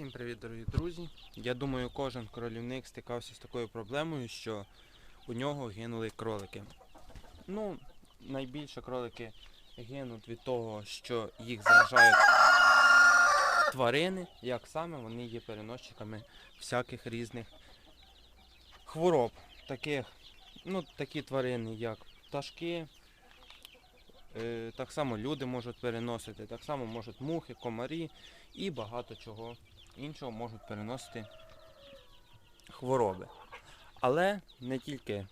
Всім привіт, дорогі друзі. Я думаю, кожен кролівник стикався з такою проблемою, що у нього гинули кролики. Ну, найбільше кролики гинуть від того, що їх заражають тварини, як саме вони є переносчиками всяких різних хвороб. Таких, ну, такі тварини, як пташки, е, так само люди можуть переносити, так само можуть мухи, комарі і багато чого іншого можуть переносити хвороби. Але не тільки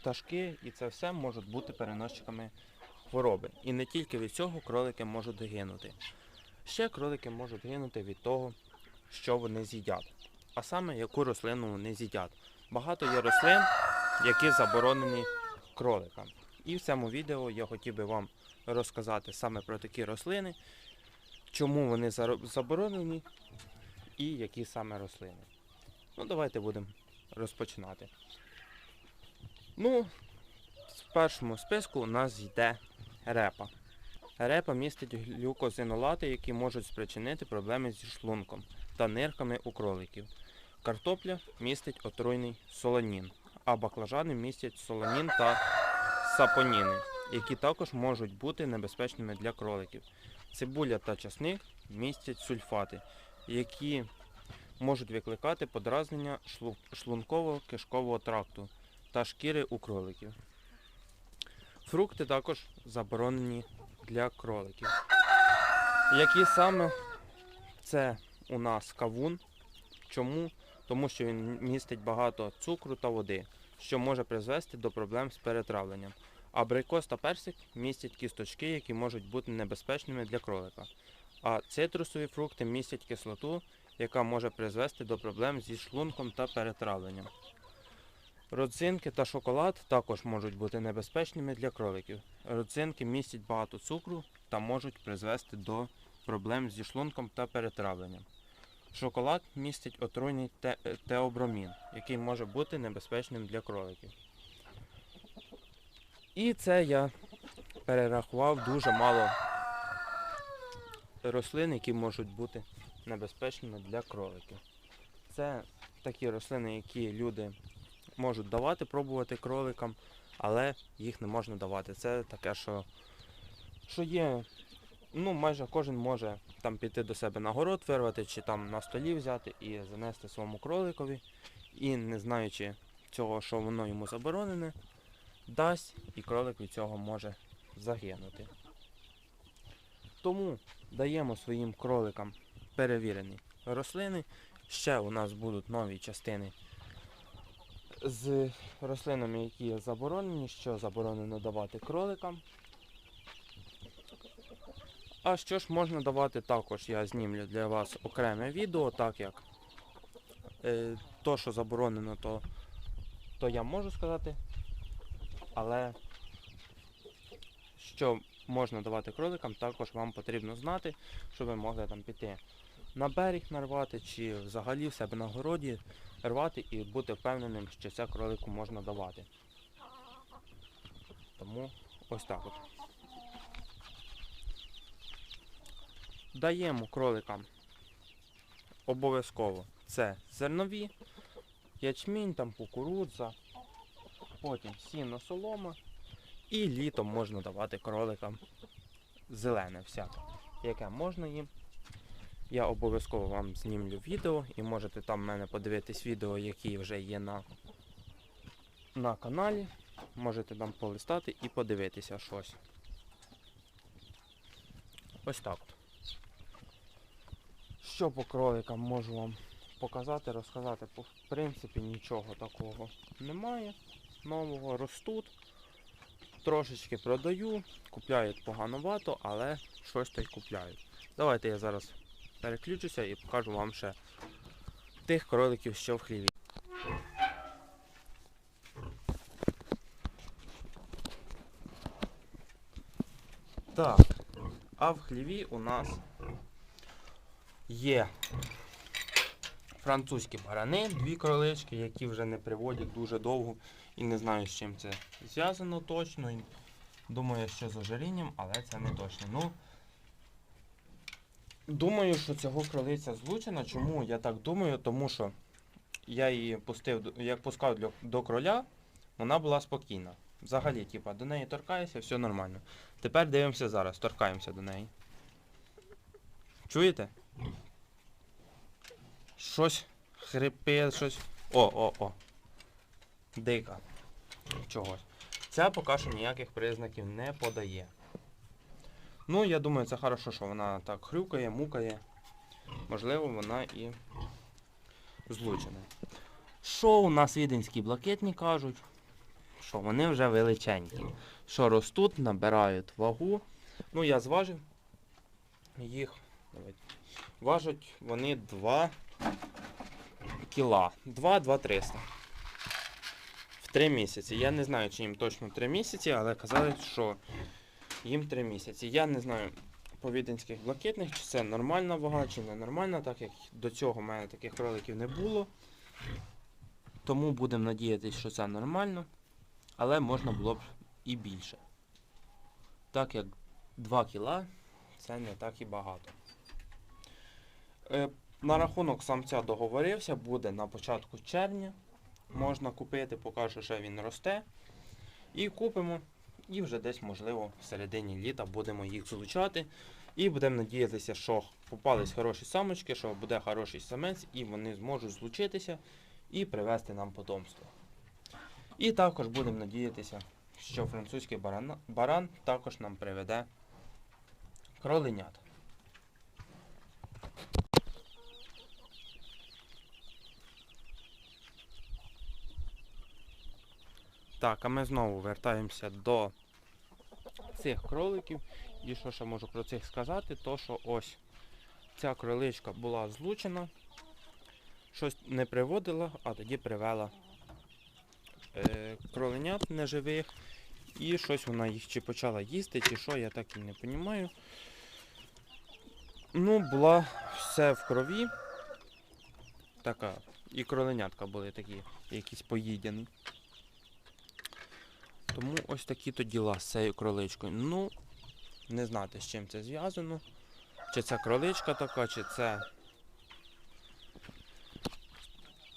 пташки і це все можуть бути переносчиками хвороби. І не тільки від цього кролики можуть гинути. Ще кролики можуть гинути від того, що вони з'їдять. А саме яку рослину вони з'їдять. Багато є рослин, які заборонені кроликам. І в цьому відео я хотів би вам розказати саме про такі рослини, чому вони заборонені і які саме рослини. Ну, давайте будемо розпочинати. Ну, в першому списку у нас йде репа. Репа містить глюкозинолати, які можуть спричинити проблеми зі шлунком та нирками у кроликів. Картопля містить отруйний солонін, а баклажани містять солонін та сапоніни, які також можуть бути небезпечними для кроликів. Цибуля та часник містять сульфати, які можуть викликати подразнення шлунково-кишкового тракту та шкіри у кроликів. Фрукти також заборонені для кроликів. Які саме це у нас кавун? Чому? Тому що він містить багато цукру та води, що може призвести до проблем з перетравленням. Абрикос та персик містять кісточки, які можуть бути небезпечними для кролика. А цитрусові фрукти містять кислоту, яка може призвести до проблем зі шлунком та перетравленням. Родзинки та шоколад також можуть бути небезпечними для кроликів. Родзинки містять багато цукру та можуть призвести до проблем зі шлунком та перетравленням. Шоколад містить отруйний те- теобромін, який може бути небезпечним для кроликів. І це я перерахував дуже мало рослин, які можуть бути небезпечними для кроликів. Це такі рослини, які люди можуть давати, пробувати кроликам, але їх не можна давати. Це таке, що, що є. Ну, майже кожен може там піти до себе на город вирвати, чи там на столі взяти і занести своєму кроликові. І не знаючи цього, що воно йому заборонене, дасть і кролик від цього може загинути. Тому даємо своїм кроликам перевірені рослини. Ще у нас будуть нові частини з рослинами, які заборонені, що заборонено давати кроликам. А що ж можна давати також, я знімлю для вас окреме відео, так як е, то, що заборонено, то, то я можу сказати. Але що можна давати кроликам, також вам потрібно знати, щоб ви могли там піти на берег нарвати, чи взагалі в себе на городі рвати і бути впевненим, що це кролику можна давати. Тому ось так от. Даємо кроликам обов'язково це зернові, ячмінь, там кукурудза, потім сіно солома і літом можна давати кроликам зелене всяке, яке можна їм. Я обов'язково вам знімлю відео і можете там в мене подивитись відео, які вже є на, на каналі. Можете там полистати і подивитися щось. Ось так. Що по кроликам можу вам показати, розказати. В принципі, нічого такого немає. Нового ростуть. Трошечки продаю, купляють поганувато, але щось то й купляють. Давайте я зараз переключуся і покажу вам ще тих кроликів, що в хліві. Так, а в хліві у нас є французькі барани, дві кролички, які вже не приводять дуже довго і не знаю з чим це зв'язано точно. Думаю, що з ожирінням, але це не точно. Ну, Думаю, що цього кролиця злучена. Чому я так думаю? Тому що я її пустив, як пускав до кроля, вона була спокійна. Взагалі, типа, до неї торкаєшся, все нормально. Тепер дивимося зараз, торкаємося до неї. Чуєте? Щось хрипить, щось. О, о, о. Дика. Чогось. Ця поки що ніяких признаків не подає. Ну, я думаю, це хорошо, що вона так хрюкає, мукає. Можливо, вона і злучена. Що у нас віденські блакитні кажуть? Що вони вже величенькі. Що ростуть, набирають вагу. Ну, я зважив їх. Важать вони 2 кіла. 2-2 300. В 3 місяці. Я не знаю, чи їм точно 3 місяці, але казали, що їм 3 місяці. Я не знаю по віденських блакитних, чи це нормальна вага, чи не нормальна, так як до цього в мене таких кроликів не було. Тому будемо надіятися, що це нормально. Але можна було б і більше. Так як 2 кіла це не так і багато. Е, на рахунок самця договорився, буде на початку червня. Можна купити, поки що ще він росте. І купимо. І вже десь, можливо, в середині літа будемо їх злучати. І будемо надіятися, що попались хороші самочки, що буде хороший самець, і вони зможуть злучитися і привести нам потомство. І також будемо надіятися, що французький баран, баран також нам приведе кроленят. Так, а ми знову вертаємося до цих кроликів. І що ще можу про цих сказати, то що ось ця кроличка була злучена, щось не приводила, а тоді привела е, кроленят неживих. І щось вона їх чи почала їсти, чи що, я так і не розумію. Ну, була все в крові. Така. І кроленятка були такі, якісь поїдені. Тому ось такі то діла з цією кроличкою. Ну, не знати, з чим це зв'язано. Чи це кроличка така, чи це.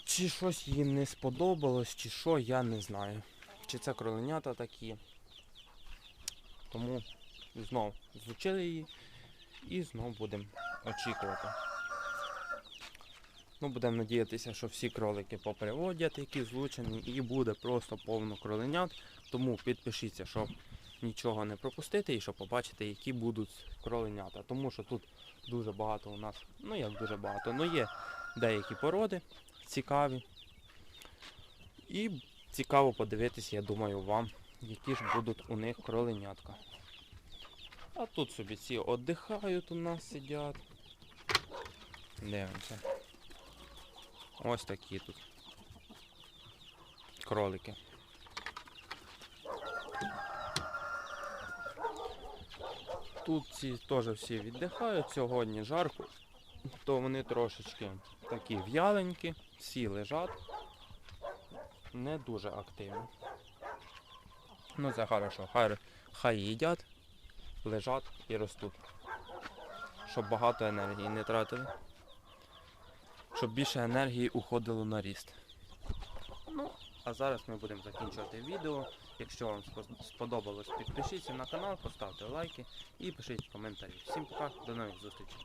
Чи щось їй не сподобалось, чи що, я не знаю. Чи це кроленята такі. Тому знов злучили її і знов будемо очікувати. Ну, будемо надіятися, що всі кролики поприводять, які злучені, і буде просто повно кроленят. Тому підпишіться, щоб нічого не пропустити і щоб побачити, які будуть кроленята. Тому що тут дуже багато у нас, ну як дуже багато, ну є деякі породи цікаві. І цікаво подивитися, я думаю, вам, які ж будуть у них кроленятка. А тут собі ці віддихають у нас сидять. Дивимося. Ось такі тут кролики. Тут ці теж всі віддихають, сьогодні жарко, то вони трошечки такі в'яленькі, всі лежать, не дуже активні. Ну це хорошо, хай, хай їдять, лежать і ростуть. Щоб багато енергії не тратили. Щоб більше енергії уходило на ріст. Ну, а зараз ми будемо закінчувати відео. Якщо вам сподобалось, підпишіться на канал, поставте лайки і пишіть коментарі. Всім пока, до нових зустрічей.